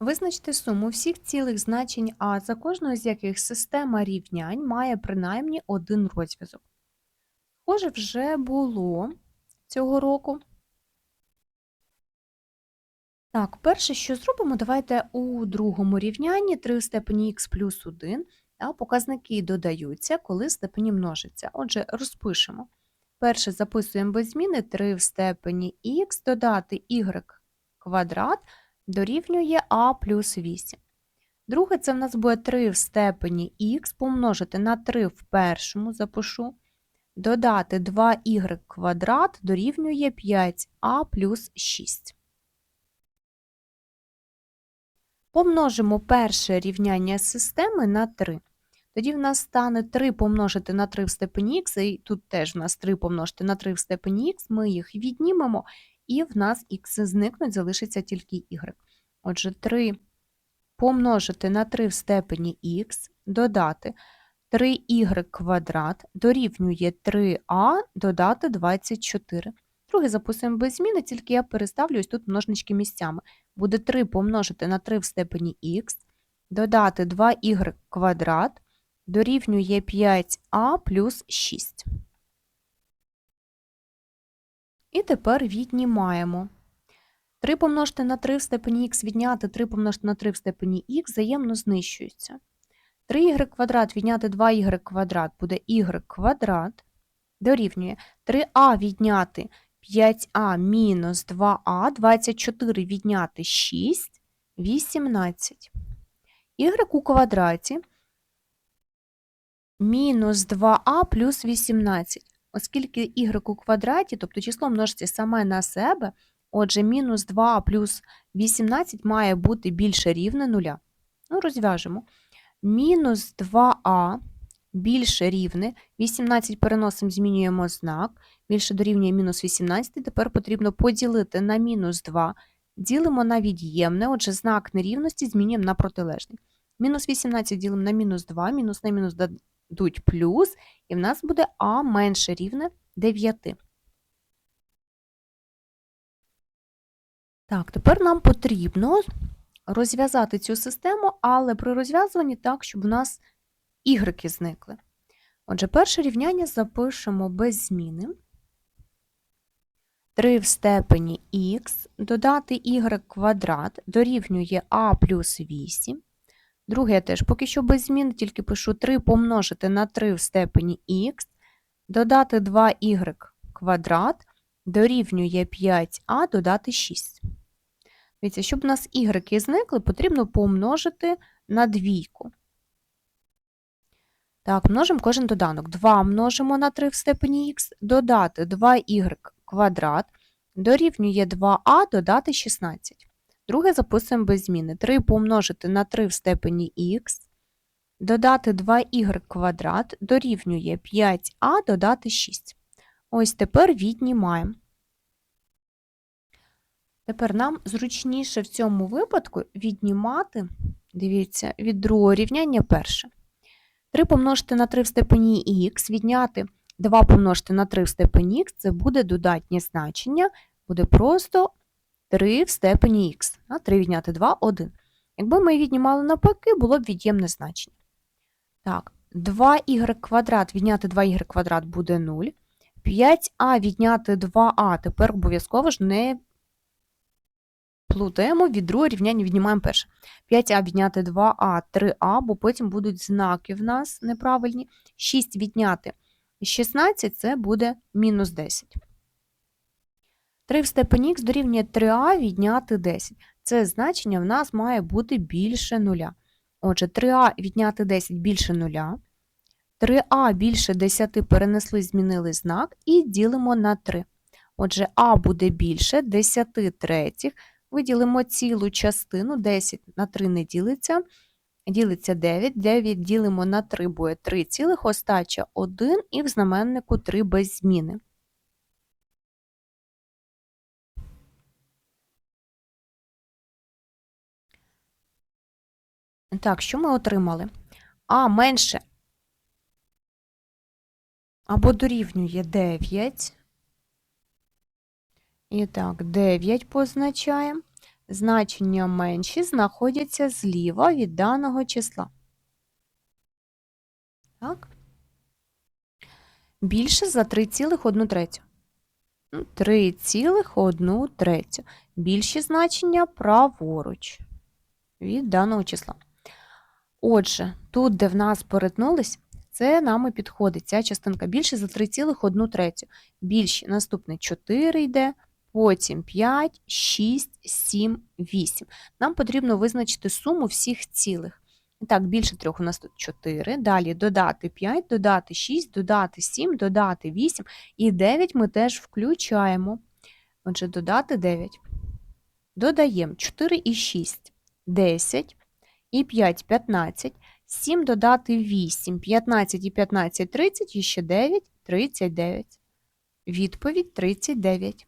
Визначте суму всіх цілих значень А, за кожного з яких система рівнянь має принаймні один розв'язок. Схоже, вже було цього року. Так, перше, що зробимо, давайте у другому рівнянні 3 в степені х плюс 1, а показники додаються, коли степені множаться. Отже, розпишемо. Перше записуємо без зміни 3 в степені х додати y квадрат дорівнює а плюс 8. Друге, це в нас буде 3 в степені х помножити на 3 в першому запишу, додати 2y квадрат дорівнює 5а плюс 6. Помножимо перше рівняння системи на 3. Тоді в нас стане 3 помножити на 3 в степені х, і тут теж в нас 3 помножити на 3 в степені х, ми їх віднімемо, і в нас х зникнуть, залишиться тільки y. Отже, 3 помножити на 3 в степені х, додати 3y квадрат дорівнює 3а додати 24. Друге записуємо без зміни, тільки я переставлю ось тут множнички місцями. Буде 3 помножити на 3 в степені х, додати 2y квадрат дорівнює 5а плюс 6. І тепер віднімаємо. 3 помножити на 3 в степені х відняти 3 помножити на 3 в степені х взаємно знищуються. 3y квадрат відняти 2y квадрат буде y квадрат дорівнює 3а відняти 5а мінус 2а, 24 відняти 6, 18. y у квадраті мінус 2а плюс 18. Оскільки y у квадраті, тобто число множиться саме на себе, отже, мінус 2 плюс 18 має бути більше рівне нуля. Ну, розв'яжемо. Мінус 2а більше рівне, 18 переносимо, змінюємо знак, більше дорівнює мінус 18, тепер потрібно поділити на мінус 2, ділимо на від'ємне, отже, знак нерівності змінюємо на протилежний. Мінус 18 ділимо на мінус 2, мінус на мінус дадуть плюс, і в нас буде а менше рівне 9. Так, тепер нам потрібно розв'язати цю систему, але при розв'язуванні так, щоб у нас ігреки зникли. Отже, перше рівняння запишемо без зміни. 3 в степені х додати y квадрат дорівнює а плюс 8. Друге теж поки що без змін, тільки пишу 3 помножити на 3 в степені х, додати 2y квадрат дорівнює 5а додати 6. Дивіться, щоб у нас y зникли, потрібно помножити на двійку. Так, множимо кожен доданок. 2 множимо на 3 в степені х, додати 2y квадрат дорівнює 2а додати 16. Друге записуємо без зміни. 3 помножити на 3 в степені х, додати 2y квадрат дорівнює 5а додати 6. Ось тепер віднімаємо. Тепер нам зручніше в цьому випадку віднімати, дивіться, від другого рівняння перше. 3 помножити на 3 в степені х, відняти 2 помножити на 3 в степені х, це буде додатнє значення, буде просто 3 в степені х. А 3 відняти 2 – 1. Якби ми віднімали навпаки, було б від'ємне значення. Так, 2y квадрат відняти 2y квадрат буде 0. 5а відняти 2а, тепер обов'язково ж не плутаємо, від другого рівняння віднімаємо перше. 5а відняти 2а, 3а, бо потім будуть знаки в нас неправильні. 6 відняти 16 це буде мінус 10. 3 в степені х дорівнює 3а відняти 10. Це значення в нас має бути більше нуля. Отже, 3а відняти 10 більше нуля. 3а більше 10 перенесли, змінили знак і ділимо на 3. Отже, а буде більше 10 третіх. Виділимо цілу частину, 10 на 3 не ділиться, ділиться 9, 9 ділимо на 3 буде 3 цілих, остача 1 і в знаменнику 3 без зміни. Так, що ми отримали? А менше або дорівнює 9. І так, 9 позначаємо. значення менші знаходяться зліва від даного числа. Так? Більше за 3,1 третю. Ну, 3,1 третю. Більші значення праворуч від даного числа. Отже, тут, де в нас перетнулись, це нам і підходить. Ця частинка більше за 3,1 третю. Більші наступне 4 йде, потім 5, 6, 7, 8. Нам потрібно визначити суму всіх цілих. Так, більше трьох у нас тут 4. Далі додати 5, додати 6, додати 7, додати 8 і 9 ми теж включаємо. Отже, додати 9. Додаємо 4 і 6 10 і 5 15, 7 додати 8, 15 і 15 30 і ще 9 39. Відповідь 39.